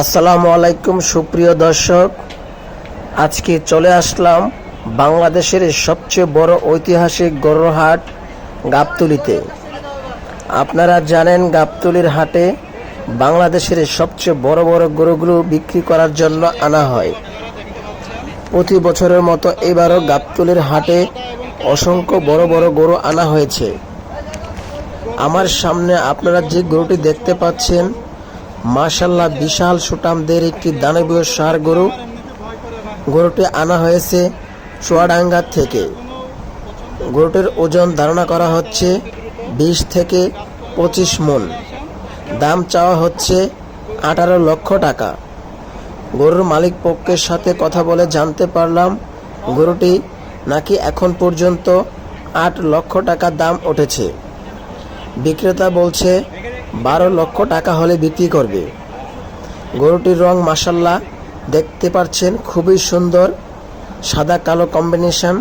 আসসালামু আলাইকুম, সুপ্রিয় দর্শক। আজকে চলে আসলাম বাংলাদেশের সবচেয়ে বড় ঐতিহাসিক গরুর হাট গাবতলিতে। আপনারা জানেন গাবতলির হাটে বাংলাদেশের সবচেয়ে বড় বড় গরুগুলো বিক্রি করার জন্য আনা হয়। প্রতি বছরের মতো এবারও গাবতলির হাটে অসংখ্য বড় বড় গরু আনা হয়েছে। আমার সামনে আপনারা যে গরুটি দেখতে পাচ্ছেন মাশাল্লাহ, বিশাল সুটামদের একটি দানবীয় সার গরু। গরুটি আনা হয়েছে চুয়াডাঙ্গা থেকে। গরুটির ওজন ধারণা করা হচ্ছে বিশ থেকে পঁচিশ মন। দাম চাওয়া হচ্ছে আঠারো লক্ষ টাকা। গরুর মালিক পক্ষের সাথে কথা বলে জানতে পারলাম, গরুটি নাকি এখন পর্যন্ত আট লক্ষ টাকা দাম উঠেছে। বিক্রেতা বলছে বারো লক্ষ টাকা হলে বিক্রি করবে। গরুটির রং মাসাল্লাহ দেখতে পাচ্ছেন খুবই সুন্দর, সাদা কালো কম্বিনেশন